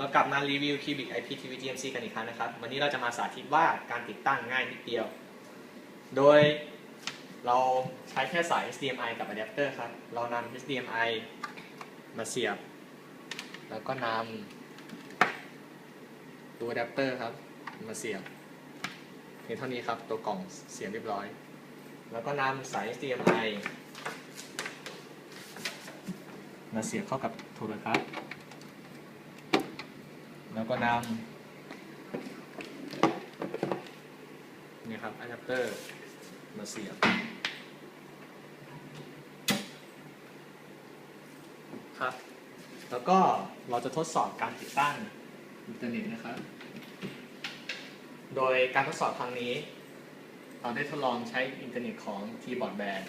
เรากลับมารีวิว Cubic IPTV GMC กันอีกครั้งนะครับ วันนี้เราจะมาสาธิตว่าการติดตั้งง่ายนิดเดียว โดยเราใช้แค่สาย HDMI กับอะแดปเตอร์ครับ เรานำ HDMI มาเสียบ แล้วก็นำตัวอะแดปเตอร์ครับ มาเสียบเพียงเท่านี้ครับ ตัวกล่องเสียบเรียบร้อย แล้วก็นำสาย HDMI มาเสียบเข้ากับโทรทัศน์ แล้วก็นำนี่ครับอะแดปเตอร์มาเสียบครับ แล้วก็เราจะทดสอบการติดตั้งอินเทอร์เน็ตนะครับ โดยการทดสอบครั้งนี้ เราได้ทดลองใช้อินเทอร์เน็ตของทีบอร์ดแบน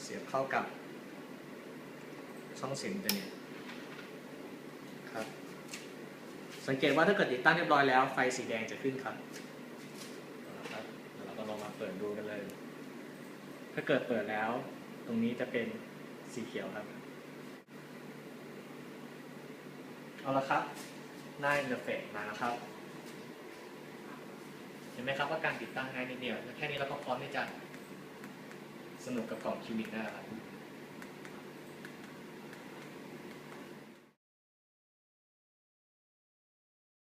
เสียบเข้ากับช่องเสียงอินเทอร์เน็ตครับ สังเกตว่าถ้าเกิดติดตั้งเรียบร้อยแล้วไฟสีแดงจะขึ้นครับเอาละครับเดี๋ยวเราก็ลองมาเปิดดูกันเลย ถ้าเกิดเปิดแล้ว ตรงนี้จะเป็นสีเขียวครับ เอาละครับหน้าอินเทอร์เฟซมาแล้วครับ เห็นไหมครับว่าการติดตั้งง่ายนิดเดียวแค่นี้เราก็พร้อมที่จะสนุกกับกล่องคิวบิกได้แล้วครับ